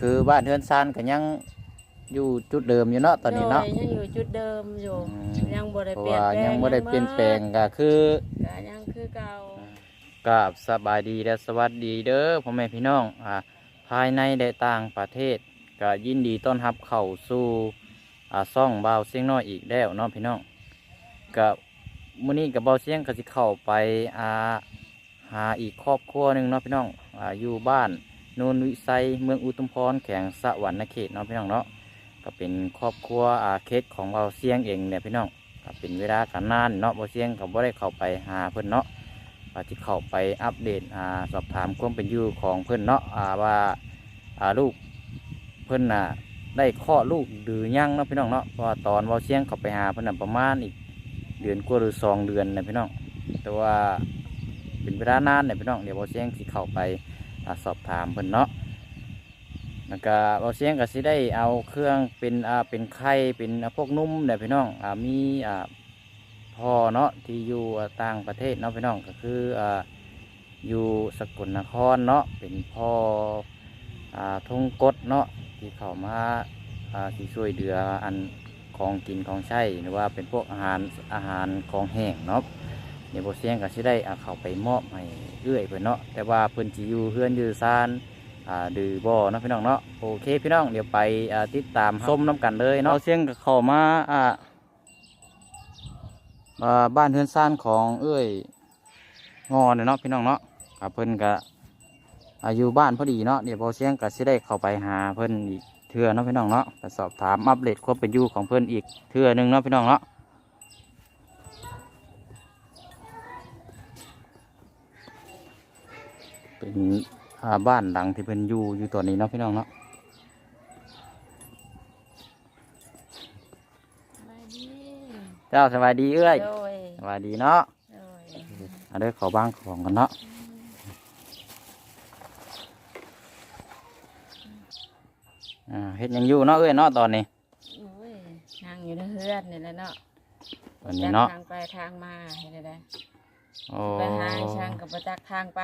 คือบ้านเฮือนซานก็ยังอยู่จุดเดิมอยู่เนาะตอนนี้เนาะโดยยังอยู่จุดเดิมอยู่อืมยังบ่ได้เพราะเปลี่ยนว่าแปลงยังบ่ได้เปลี่ยนแปลงก็คือก็ยังคือเก่า กับสบายดีและสวัสดีเด้อพ่อแม่พี่น้องอ่าภายในและต่างประเทศก็ยินดีต้อนรับเข้าสู่อ่าซ่องเบาเสียงน้อยอีกแล้วเนาะพี่น้องกับมื้อนี้กับเบาเสียงก็สิเข้าไปอ่าหาอีกครอบครัวหนึงเนาะพี่น้องอ่าอยู่บ้าน โนนวิไซเมืองอุทุมพรแขวงสะหวรรณเขตเนาะพี่น้องเนาะก็เป็นครอบครัวอาเคสของเบาเสียงเองเนี่ยพี่น้องก็เป็นเวลากันนานเนาะเบาเสียงก็บ่ได้เข้าไปหาเพิ่อนเนาะว่าที่เข้าไปอัปเดตอ่าสอบถามความเป็นอยู่ของเพื่อนเนาะอ่าว่าอ่าลูกเพื่อนน่ะได้คลอลูกหรือยังเนาะพี่น้องเนาะเพราะว่าตอนเวาเชียงเข้าไปหาเพื่อนนะประมาณอีกเดือนกว่าหรือสองเดือนนะพี่น้องแต่ว่าเป็นเวลานานเนี่ยพี่น้องเดี๋ยวเวาเชียงสิเข้าไป สอบถามเพื่อนเนาะแล้วก็เวาเชียงก็สิได้เอาเครื่องเป็นอ่าเป็นไข่เป็นพวกนุ่มเนี่ยพี่น้องอ่ามีอ่าพ่อเนาะที่อยู่ต่างประเทศเนาะพี่น้องก็คืออ่าอยู่สกลนครเนาะเป็นพ่ออ่าทงกฎเนาะที่เข้ามาอ่าที่ช่วยเหลืออันของกินของใช้หรือว่าเป็นพวกอาหารอาหารของแห้งเนาะ ดี๋ยวโบเสียงก็สิได้เอาเข้าไปมอบให้เอื้อยเพิ่อนเนาะแต่ว่าเพิ่อนสิอยู่เฮือนอยู่ซานอ่าดือบ่เนาะพี่น้องเนาะโอเคพี่น้องเดี๋ยวไปอ่าติดตามส้มน้ำกันเลยเนาะเสียงก็เข้ามาอ่าบ้านเฮือนซานของเอื้อยงอเนี่ยเนาะพี่น้องเนาะกับเพิ่อนก็อายุบ้านพอดีเนาะเดี๋ยวพอเสียงก็สิได้เข้าไปหาเพิ่อนอีกเทื่อเนาะพี่น้องเนาะไปสอบถามอัปเดตความเป็นอยู่ของเพิ่อนอีกเทื่อหนึงเนาะพี่น้องเนาะ เป็นอ่าบ้านหลังที่เพิ่นอยู่อยู่ตอนนี้เนาะพี่น้องเนาะสบายดีเจ้าสบายดีเอ้ยโดยสบายดีเนาะโดยเอาเด้อขอบ้างของกันเนาะอ่าเฮ็ดหยังอยู่เนาะเอ้ยเนาะตอนนี้โอ้ยนั่งอยู่ในเฮือนนี่แหละเนาะตอนนี้เนาะจักทางไปทางมาเห็นได้โอ้ไปหาช่างกับประจักทางไป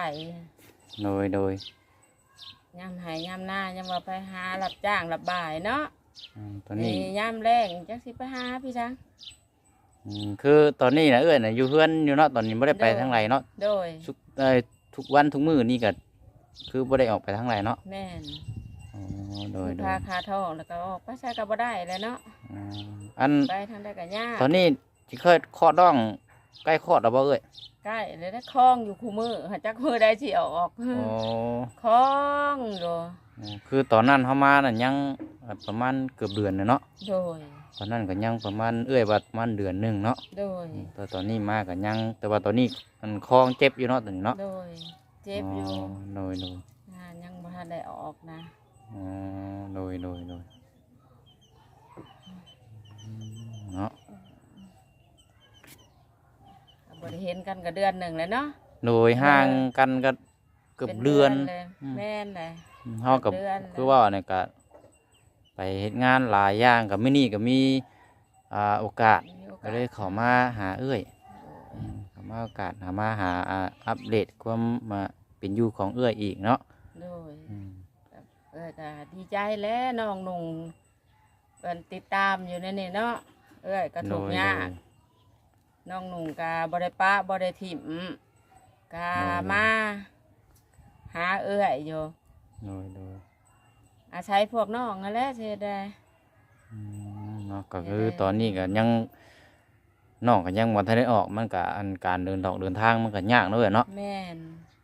โดยโดยย่ำหายย่ำหน้าย่ำว่าไปหารับจ้างรับบ่ายเนาะอืมตอนนี้ย่ำแรงจักสิไปหาพี่ช้าง อืมคือตอนนี้นะเอ้ยนะอยู่เพื่อนอยู่เนาะตอนนี้ไม่ได้ไปทางไหนเนาะโดยทุกเอ้ยทุกวันทุกมื้อนี่ก็คือไม่ได้ออกไปทางไหนเนาะแม่นอ๋อโดยโดพายคาทองแล้วก็ออกไปใช้กับบ่ได้แล้วเนาะอืมอันไปทางได้กับยากตอนนี้ที่เคยคลอดน้องใกล้คลอดแล้วบ่เอ้ย ใกล้เลยนะคล้องอยู่คู่มือหาจักมือได้สิออกโอ้คล้องอยู่คือตอนนั้นเขามาน่ะยังประมาณเกือบเดือนเลยเนาะโดยตอนนั้นก็ยังประมาณเอื้อยบัดประมาณเดือนหนึ่งเนาะโดยแต่ตอนนี้มาก็ยัง แต่ว่าตอนนี้มันคลองเจ็บอยู่เนาะตอนนี้เนาะโดยเจ็บอยู่โดยโดยงานยังบ่ทันได้ออกนะอ๋อโดยโดยโดยเนาะ บ่ได้เห็นกันก็เดือนหนึ่งแล้วเนาะโดยห่างกันก็เกือบป็เดือนเลยอืม แม่นเลย เฮากับเดือนแล้วคือว่าเนี่ยก็ไปเฮ็ดงานหลายอย่างกับมื้อนี้ก็มีอ่าโอกาสมีโอก็กาสเลยเข้ามาหาเอ้ยอืมเข้ามาโอกาสหามาหาอ่าอัปเดตความมาเป็นอยู่ของเอ้ยอีกเนาะโดยอืมเออก็ดีใจแล้วน้องหนุ่งเป็นติดตามอยู่ในนี่เนาะเอ้ยก็ถูกยาก น้องหนุ่งกาบริปะบริถิ่มกามาหาเอ้ยอยู่โดยโดยอาศัยพวกน้องนั่นแหละเสียได้อืมเนาะก็คือตอนนี้ก็ยังน้องก็ยังบ่ทันได้ออกมันก็อันการเดินทางเดินทางมันก็ยากเนาะเอ้ยเนาะแม่น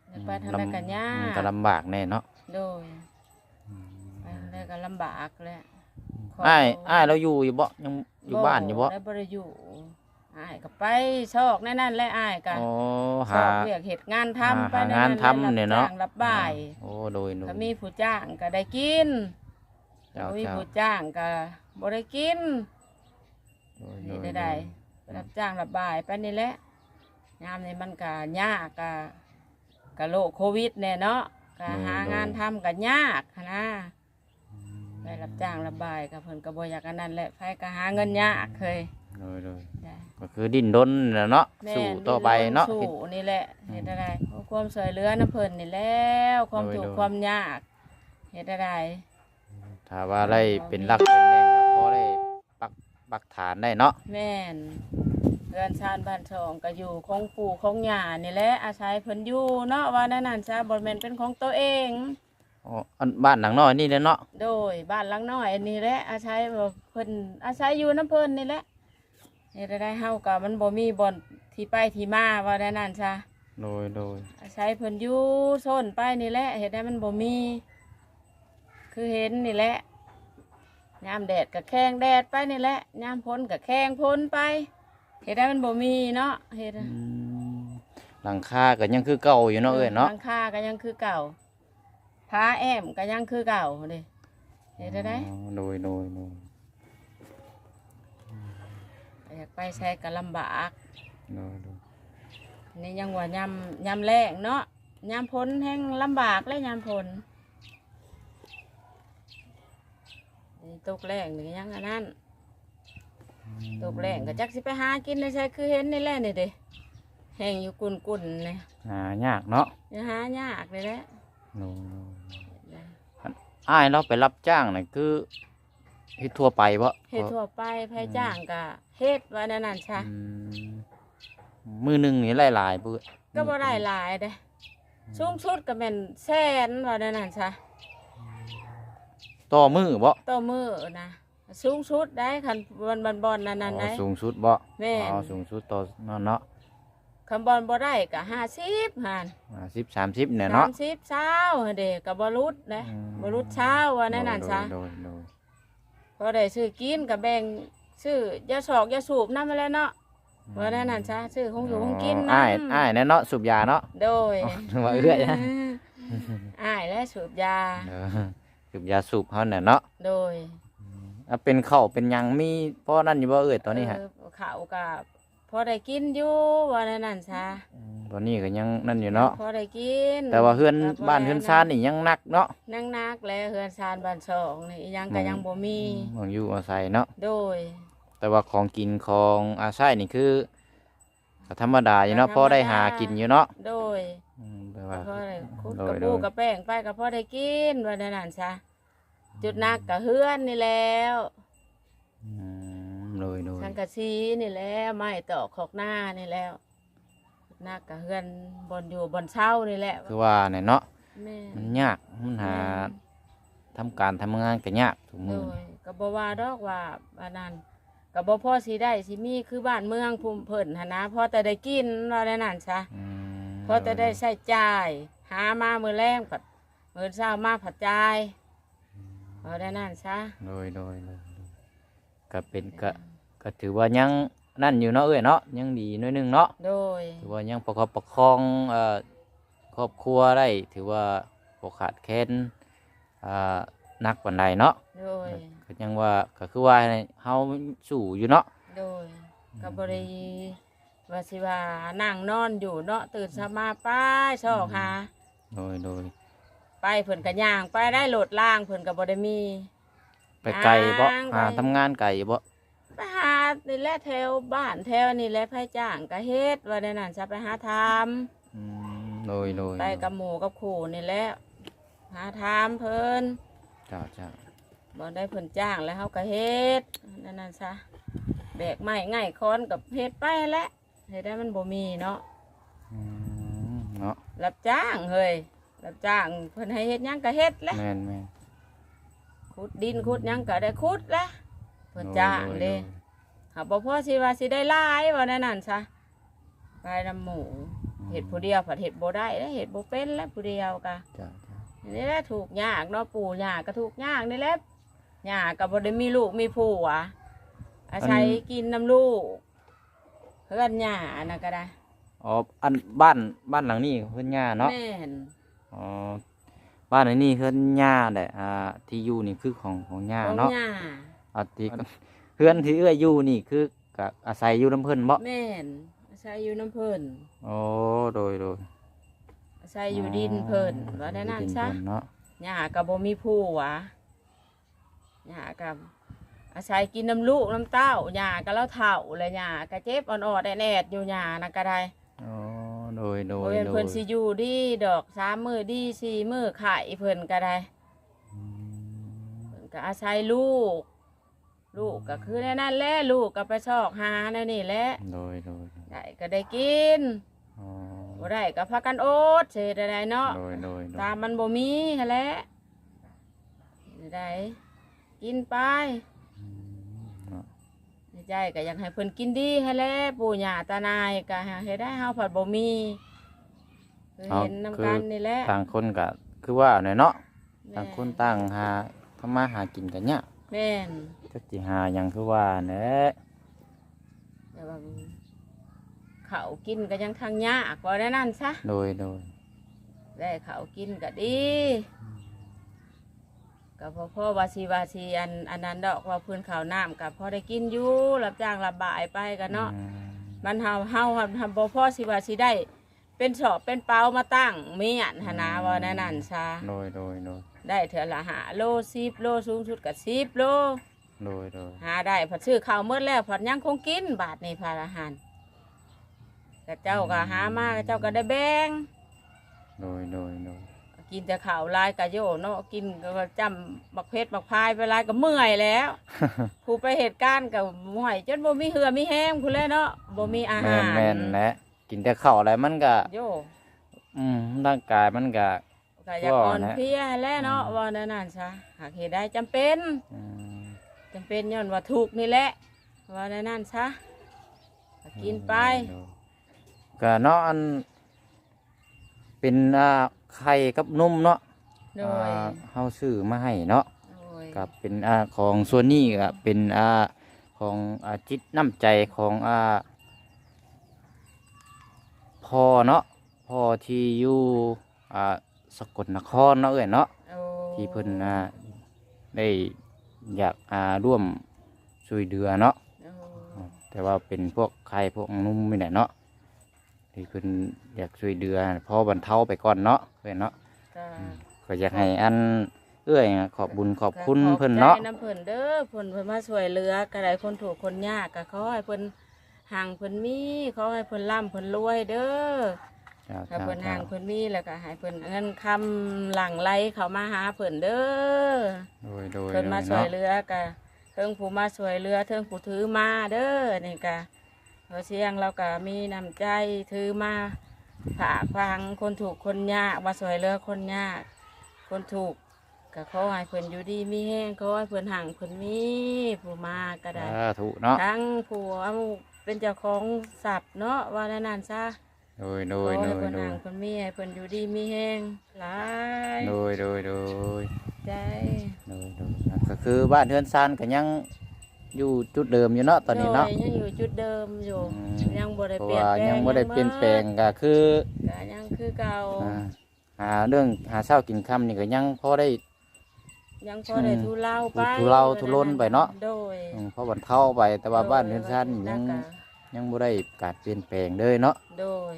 แล้วไปทางใดกันยามันกก็ลำบากแน่เนาะโดยไปทางใดก็ลำบากแหละขอ้ายอ้ายเราอยู่อยู่บ่ยังอยู่บ้านอยู่บ่ได้บ่ได้อยู่ อ้ายก็ไปชอกแน่นั่นแหละอ้ายก็โอ้ชหาอบเรียกเหตุงานทำไปหางานทำเนี่ยเนาะ รับจ้งรับบ่ายโอ้โดยโดยถ้ามีผู้จ้างก็ได้กินเจ้าถ้ามีเจ้าผู้จ้างก็บ่ได้กิน โดยนี่โดยได้ได้รับจ้างรับบ่ายไปนี่แหละยามนี้มันก็ยากก็ก็โรคโควิดแน่เนาะก็หางานทำก็ยากหั้นนะไปรับจ้างรับบ่ายก็เพิ่นก็บ่อยากอันนั้นแหละไผก็หาเงินยากเคย โดยโดยได้ก็คือดิ้นรนน่ะเนาะแม่สู้ต่อไปเนาะ สู้นี่แหละเฮ็ดอะไรความสวยเหลือน้ำเพิ่นนี่แล้วความโดยถูกโดย ความยากเฮ็ดอะไร ถ้าว่าได้เป็นหลักเป็นแหล่งก็พอได้ปักปักฐานได้เนาะแม่นเรือนชานบ้านช่องก็อยู่ของปู่ของย่านี่แหละอาศัยเพิ่นอยู่เนาะว่านั่นนั่นซะบ่แม่นเป็นของตัวเอง อ๋ออันบ้านหลังน้อยนี่เด้อเนาะโดยบ้านหลังน้อยอันนี้แหละอาศัยแบบเพิ่นอาศัยอยู่น้ำเพิ่นนี่แหละ นี่ได้ได้เฮาก็มันบ่มีบ่อนที่ไปที่มาว่านั่นนั่นซะโดยโดยอาศัยเพิ่นอยู่โซนไปนี่แหละเฮ็ดได้มันบ่มี คือเห็นนี่แหละยามแดดก็แข้งแดดไปนี่แหละยามพ้นก็แข้งพ้นไปเฮ็ดได้มันบ่มีเนาะเฮ็ดอืมหลังคาก็ยังคือเก่าอยู่เนาะเอ้ยเนาะหลังคาก็ยังคือเก่าผ้าแอมก็ยังคือเก่าเด้เฮ็ดได้ได้อ๋อโดยโดยโดย ไปใช้ก็ลำบากโดยโดยนี่ยังว่ายามยามแรงเนาะยามพ้นแห้งลำบากเลยยามพ้นนี่ตกแรงนี่ยังอันนั้นตกแรงก็จักสิไปหากินในใช่คือเห็นนี่แหละนี่เด้แห้งอยู่กุนกุนๆนี่หายากเนาะอย่าหายากเลยแหละโดยโดยอ้ายเราไปรับจ้างน่ะคือ เฮ็ดทั่วไปบ่เฮ็ดทั่วไปไผจ้างก็เฮ็ดว่านั่นนั่นซะอืมมือหนึงนี่หลายๆเบิ่ก็บ่ได้หลายเด้สูงสุดก็แม่นแสนว่านั่นนั่นซะต่อมือบ่ต่อมื้อนะสูงสุดได้คันบอนบอนบอนนั่นนั่นอ๋อได้สูงสุดบ่แม่นอ๋อสูงสุดต่อเนาะเนาะคันบอนบ่ได้ก็50หั่นสิบสามสิบเนี่ยเนาะ30 20หั่นเด้ก็บ่รุดเด้อืมบ่รุดเช้าว่านั่นนั่นซะโดยโดย พอได้ซื้อกินก็แบ่งซื้อยาสอกยาสูบนำมาแล้วเนาะว่านั่นนั่นซะซื้อของอยู่ของกินอ้ายนำอ้ายแน่เนาะสูบยาเนาะโดยอ๋อว่าเอื้อยนะอ้ายและสูบยาเออสูบยาสูบเขาเนี่ยเนาะโดยอะเป็นข้าวเป็นหยังมีพ่อนั่นอยู่บ่เอ้ยตอนนี้ฮะเออข้าวกับ พอได้กินอยู่ว่านั่นนั่นซะมตอนนี้ก็ยังนั่นอยู่เนาะ พอได้กินแต่ว่าเฮือนก็บ้านเฮือนซานนี่ยังหนักเนาะนั่งนักแล้วเฮือนซานบ้านสองนี่อีหยังก็ยังบ่มีเมืองอยู่อาศัยเนาะ โดย แต่ว่าของกินของอาศัยนี่คือก็ธรรมดาอยู่เนาะก็พอได้ธรรมดาหากินอยู่เนาะโดยอืมแต่ว่า พอได้คุดโดกระยปูโดยกระแป้งไปก็พอได้กินว่านั่นนั่นซะจุดนักก็เฮือนนี่แล้ว อืม โดยโดยสังกะสีนี่แหล้วไม้ตอกขอกหน้านี่แล้วนักกะเฮือนบอนอยู่บอนเช่านี่แหละคือว่าเนี่ยเนาะแม่มันยากมันหาทำการทำงานก็ยากทุกโดมือยก็บ่ว่าดอกว่าอันนั้นก็บ่พอสิได้สิมีคือบ้านเมืองภูมิเพิ่นหนนะพอแต่ได้กินว่าได้นั่นซะอืมพอแต่ได้ใช้จ่าย หามามื้อแรงผัดมื้อเช้ามาผัดจ่ายพอได้นั่นซะโดยโดยโดยโดย ก็เป็นก็ก็ถือว่ายังนั่นอยู่เนาะเอ้ยเนาะยังดีหน้อยหนึงเนาะโดย ถือว่ายังประคับประคองเอ่อครอบครัวได้ ถือว่าบ่ขาดแคลนอ่านักปานใดเนาะโดย ก็ยังว่าก็คือว่าเฮาสู้อยู่เนาะ โดยก็บริว่าสิว่านั่งนอนอยู่เนาะตื่นสมาไป้ายชอกหาโดยโดย ไปเพิ่นก็ย่างไปได้โหลดล่างเพิ่นก็บ่ได้มี ไปไกลบ่ทางไป หาทำงานไกลบ่ไปหานี่แหละแถวบ้านแถวนี่แหละไผจ้างก็เฮ็ดว่าได้นั่นจะไปหาทำ อืมโดยโดยไปกับหมู่กับขู่นี่แหละหาทำเพิ่นเจ้าเจ้าบ่ได้เพิ่นจ้างแล้วเฮาก็เฮ็ดนั่นนั่นซะแบกไม้ง่ายค้อนกับเฮ็ดไปแหละเฮ็ดได้มันบ่มีเนาะอืมเนาะรับจ้างเฮ้ยรับจ้างเพิ่นให้เฮ็ดหยังก็เฮ็ดแหละแม่นแม่น ขุดดินขุดหยังก็ได้ขุดแหละเพิ่นจ้างโดยเด้โดยหาบ่พอสิว่าสิได้หลายว่าแนั่นนั่นซะไปนำหมู่เฮ็ดผู้เดียวผัดเฮ็ดบ่ได้แล้วเฮ็ดบ่เป็นแล้วผู้เดียวก็เจ้าเจ้านี่แหละถูกยากเนาะปู่ย่าก็ถูกยากนี่แหละย่าก็บ่ได้มีลูกมีผัวอาศัยกินน้ำลูกเพื่อนย่าน่ะก็ได้อ๋ออันบ้านบ้านหลังนี้เพิ่นย่าเนาะแม่นอ๋อ บ้านหลังนี้เพิ่นย่าแหละอ่าที่อยู่นี่คือของของย่าของเนาะย่าอาที่เพื่อนที่เอื้ออยู่นี่คือก็อาศัยอยู่น้ำเพิ่นบ่แม่นอาศัยอยู่น้ำเพิ่นโอ้โดยโดยอาศัยอยู่ดินเพิ่นว่าได้นั่นดิซะเพิ่เนาะย่าก็บ่มีผัวย่าก็อาศัยกินน้ำลูกน้ำเต้าย่าก็แล้วเฒ่าแล้วย่าก็เจ็บอ่อนๆแอดๆอยู่ย่าน่ะก็ได้อ๋อ โดยโดโอ้ยยโดเพิ่ยนสิอยู่ดีดอกสามมือดีสี่มือไข่เพิ่นก็ได้อืมเพิ่นก็ก็อาศัยลูก ลูกก็คือแน่นั่นแหละลูกก็ไปชอกหาแน่นี่แหละโดยโดยได้ก็ได้กินอ๋อบ่ได้ก็พากันอดเสิได้เนาะโดยโดยโดยตามมันบ่มีหั้นแหละได้กินไปอืมเนาะ ใจก็อยากให้เพิ่นกินดีให้แหล้วปู่ย่าตานายก็ให้เฮ็ดได้เฮาผัดบ่มีคือเห็นนำกันนี่แหละต่างคนก็คือว่าหน่อยเนาะแม่ต่างคนต่างหาทำมาหากินกันเนี่ยแม่นจักสิหาหยังคือว่าแหละแต่ว่าเขาวกินก็ยังทางยากกว่านั้นนั่นซะโดยโดยได้เขาวกินก็ดี ก็พอพ่อวาสีวาสีอันอันนั้นดอกว่าเพื้นข้าวน้ำกับพอได้กินอยู่รับจ้างรับบายไปกันเนาะอืมมันเฮาเฮาทำบ่พ่อสิว่าสิได้ เป็นสอบเป็นเปามาตั้งมีอันหนนาว่าแนั่นนั่นซะโดยโดยโดยได้เถื่อละหาโลสิบโลสูงสุดกับสิบโลโดยโดยหาได้ผัดซื้อข้าวเมื่อแล้วผัดยังคงกินบาทในพาอาหารกเจ้าก็หามาก็เจ้าก็ได้แบ่งโดยโดยโดย กินแต่ข้าวลายกะโยเนาะกินก็จำบักเพชรบักพายไปลายก็เมื่อยแล้วผู้ไปเหตุการณ์กับห่วยจนบ่มีเหือมีแห้งผู้แล้วเนาะบ่มีอาแม่หานรแม่นแหละกินแต่ข้าวอะไรมันก็โยอืมร่างกายมันก็ก็อยากอ่อนว่านะเพลียแล้วเนาะว่าแนั่นนั่นซะหากเหตุได้จำเป็นอืมจำเป็นย้อนว่าถูกนี่แหละว่าแนั่นนั่นซะก็กินไปโดยก็เนาะอันเป็นอ่า ไข่กับนมเนาะโดยอ่าเฮาซื้อมาให้เนาะโดยกับเป็นอ่าของส่วนนี้ก็เป็นอ่าของอ่าจิตน้ำใจของอ่าพ่อเนาะพ่อที่อยู่อ่าสกลนครเนาะเอ้ยเนาะ โอ้ที่เพิ่นอ่าได้อยากอ่าร่วมช่วยเหลือเนาะโอ้แต่ว่าเป็นพวกไข่พวกนุ่มนี่แหละเนาะ ที่เพิ่นอยากช่วยเหลือพอบรรเทาไปก่อนเนาะเพื่อนเนาะก็ก็อยากให้อันเอื้อยขอบบุญขอบคุณเพิ่นเนาะขอบใจน้ำเพิ่นเด้อเพิ่นเพิ่นมาช่วยเหลือก็ได้คนถูกคนยากก็ขอให้เพิ่นห่างเพิ่นมีขอให้เพิ่นร่ำเพิ่นรวยเด้อจ้าถ้าจ้าเพิ่นห่าจ้างเพิ่นมีแล้วก็ให้เพิ่นเงินคำหลั่งไหลเข้ามาหาเพิ่นเด้อโดยโดยเพิ่นมาโดช่วยเนาะเหลือก็เทิงผู้มาช่วยเหลือเทิงผู้ถือมาเด้อนี่ก็ เราเสียงเราก็มีน้ำใจถือมาฝากฟังคนถูกคนยากมาช่วยเหลือคนยาก คนถูกก็ขอให้เพิ่นอยู่ดีมีแห้งขอให้เพิ่นห่างเพิ่นมีผู้มาก็ได้สาธุเนาะ ทั้งผู้เอาเป็นเจ้าของทรัพย์เนาะว่าแล้วนั่นซะโดยโดขอยโดให้ยเพิ่นโดห่ายงเพิ่นมีให้เพิ่นอยู่ดีมีแห้งหลายโดยโดยโดยใจ โดยโดยก็คือบ้านเทือนซานก็ยัง อยู่จุดเดิมอยู่เนาะตอนนี้เนาะโดยยังอยู่จุดเดิมอยู่ อืมยังบ่ได้เพราะเปลี่ยนว่าแปลงยังบ่ได้เปลี่ยนแปลงก็คือก็ยังคือเก่า อ่าหาเรื่องหาเช้ากินค่ำนี่ก็ยังพอได้ ยังพอได้อืมทุเลาไปทุเลาทุรนไปเนาะ โดยอืมพอบรรเทาไปแต่ว่าบ้านเทือนซานนี่แล้ยัวงก็ยังบ่ได้การเปลี่ยนแปลงเลยเนาะโดย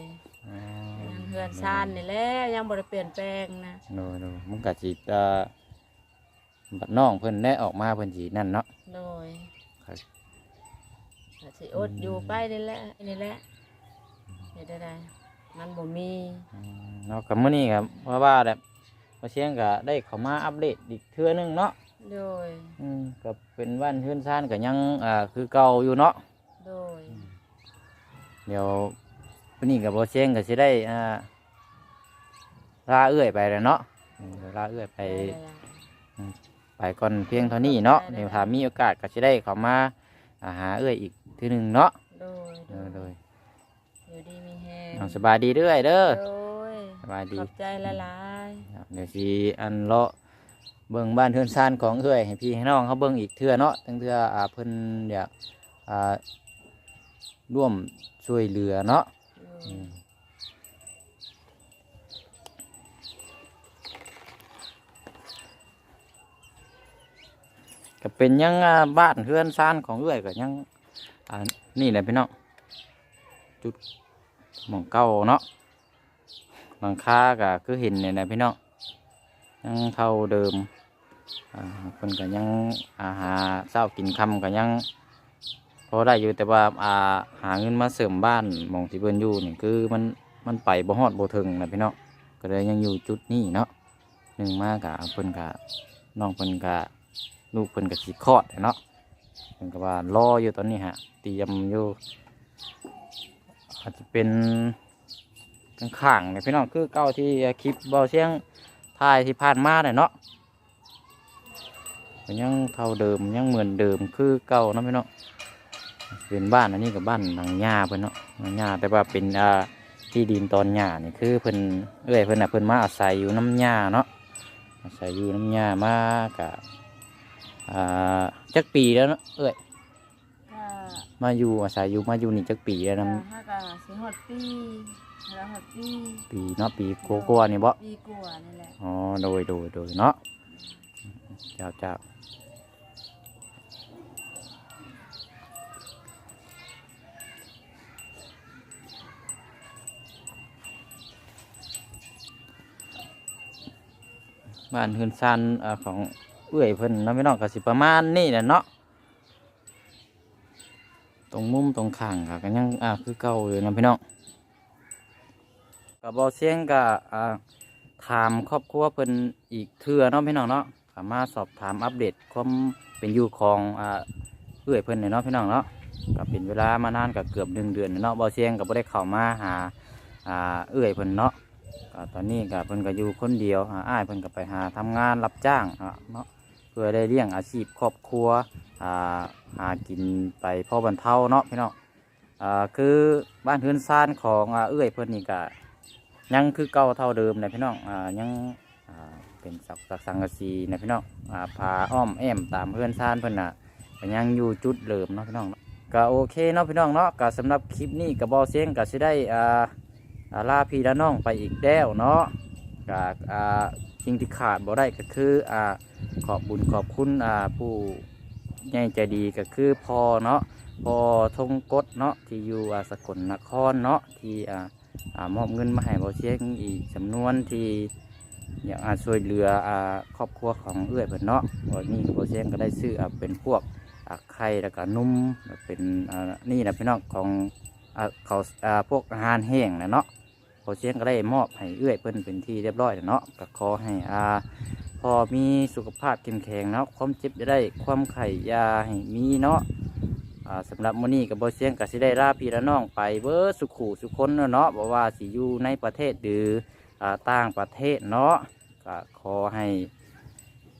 อ่ายังเฮือนซานนี่แหละยังบ่ได้เปลี่ยนแปลงนะโดยโดยมันก็สิเอ่อบัดน้องเพิ่นได้ออกมาเพิ่นสินั่นเนาะ โดย ครับก็สิอดอยู่ไปนี่แหละนี่แหละเฮ็ดได้ไดมันบ่มีอืมเนาะกับมื้อนี้ครับเพราะว่าแบบพอเชียงก็ได้เข้ามาอัปเดตอีกเทื่อนึงเนาะโดย อืมก็เป็นบ้านเฮือนซ่านก็ยังอ่าคือเก่าอยู่เนาะโดย เดี๋ยวมื้อนี้กับพอเชียงก็สิได้อ่าลาเอื้อยไปแล้วเนาะอืมเดี๋ยวลาเอื้อยไป ไปก่อนเพียงเท่านี้เนาะเดี๋ยวถ้ามีโอกาสก็จะได้เข้ามาอ่าหาเอื้อยอีกทีหนึ่งเนาะโดยเออโดยอยู่ดีมีแฮงเอาสบายดีเด้อยเด้อโดยสบายดี ขอบใจละลายครับเดี๋ยวสิอันเลาะเบิ่งบ้านเทือนซานของเอื้อยให้พี่ให้น้องเขาเบิ่งอีกเทื่อเนาะตั้งเทื่ออ่าเพิ่นอยากอ่าร่วมช่วยเหลือเนาะโดยอืม ก็เป็นยังบ้านเทือนซานของเอื้อยก็ยังอ่านี่แหละพี่น้องจุดหมองเก้าเนาะหลังคาก็คือเห็นเนี่ยนะพี่น้องยังเท่าเดิมอ่าเพิ่นก็ยังอาหาเศร้ากินคำก็ยังพอได้อยู่แต่ว่าอาหาเงินมาเสริมบ้านหมองที่เพิ่นอยู่นี่คือมันมันไปบ่ฮอดบ่ถึงนะพี่น้องก็เลยยังอยู่จุดนี้เนาะหนึ่งมากกะเพิ่นกะน้องเพิ่นกะ ลูกเพิ่นก็สิคลอดเนาะเพิ่นก็ว่ารออยู่ตอนนี้ฮะเตรียมอยู่อาจจะเป็นข้างๆเนี่ยพี่น้องคือเก้าที่คลิปเบาเสียงถ่ายที่ผ่านมาเนี่ยเนาะยังเท่าเดิมยังเหมือนเดิมคือเก่าเนาะพี่น้องเป็นบ้านอันนี้กับบ้านหลังหญ้าเพิ่นเนาะหลังหญ้าแต่ว่าเป็นอ่าที่ดินตอนหญ้านี่คือเพิ่นเอ้ยเพิ่นน่ะเพิ่นมาอาศัยอยู่น้ำหญ้าเนาะอาศัยอยู่น้ำหญ้ามากะ อ่าจักปีแล้วเนาะเอ้อยก็มาอยู่อาศัยอยู่มาอยู่นี่จักปีแล้วก็นํห้าก็สิฮอดปีแล้วฮอดปีปีเนาะปีกว่าๆนี่บ่ ปีกว่านี่แหละอ๋อ โดย โดย โดย เนาะเจ้าเจ้าบ้านเฮือนซันเอ่อของ เอื้อยเพิ่นเนาะพี่น้องก็สิประมาณนี้แหละเนาะตรงมุมตรงข้างก็ก็ยังอ่าคือเก่าอยู่นะพี่น้องกับบอเสียงก็อ่าถามครอบครัวเพิ่นอีกเทื่อเนาะพี่น้องเนาะสามารถสอบถามอัปเดตความเป็นอยู่ของอ่าเอื้อยเพิ่นเนาะพี่น้องเนาะก็เป็นเวลามานานก็เกือบหนึ่งเดือนเนาะบ่เสียงก็บ่ได้เข้ามาหาอ่าเอื้อยเพิ่นเนาะก็ตอนนี้ก็เพิ่นก็อยู่คนเดียวอ่าอ้ายเพิ่นก็ไปหาทำงานรับจ้างเนาะ เพื่อได้เลี้ยงอาชีพครอบครัวอ่าหากินไปพ่อบรรเทาเนาะพี่น้องอ่าคือบ้านเฮือนซานของอ่าเอื้อยเพิ่นนี่ก็ยังคือเก่าเท่าเดิมนะพี่น้องอ่ายังอ่าเป็นสักสักสังกะสีนะพี่น้องอ่าพาอ้อมแอมตามเพื่อนซ่านเพื่อนน่ะก็ยังอยู่จุดเดิมเนาะพี่น้องก็โอเคเนาะพี่น้องเนาะก็สำหรับคลิปนี้กับบอเซียงก็สิได้อ่าลาพี่และน้องไปอีกแล้วเนาะก็อ่า สิ่งที่ขาดบ่ได้ก็คืออ่าขอบบุญขอบคุณอ่าผู้ใหญ่ใจดีก็คือพอเนาะพอทงกฎเนาะที่อยู่อ่าสกลนครเนาะที่อ่าอ่ามอบเงินมาให้บาเชียงอีกจำนวนที่อยากอาช่วยเหลืออ่าครอบครัวของเอื้อยเพิ่นเนาะวันนี้บาเชียงก็ได้ซื้ออ่าเป็นพวกอ่าไข่แล้วก็นุ่มเป็นอ่านี่นะพี่น้องของอ่าเขาอ่าพวกอาหารแห้งนะเนาะ เบาเชียงก็ได้มอบให้เอื้อยเพิ่นเป็นที่เรียบร้อยแล้วเนาะก็ขอให้อาพอมีสุขภาพเข้มแข็งเนาะความเจ็บจะได้ความไข่ยาให้มีเนาะอ่าสำหรับมื้อนี้กับบเสียงก็สิได้ลาพี่ละน้องไปเบิดสุขุสุคนเนาะเนาะบอกว่าสิอยู่ในประเทศหรืออ่าต่างประเทศเนาะก็ขอให้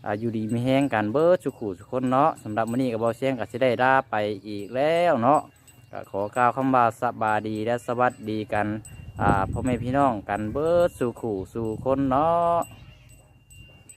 อาอยู่ดีมีแห้งกันเบิดสุขุสุคนเนาะสำหรับมื้อนี้กับบเสียงก็สิได้ลาไปอีกแล้วเนาะก็ขอกล่าวคำว่าสบายดีและสวัสดีกัน พ่อแม่พี่น้องกันเบิดสู่ขู่สู่คนเนาะ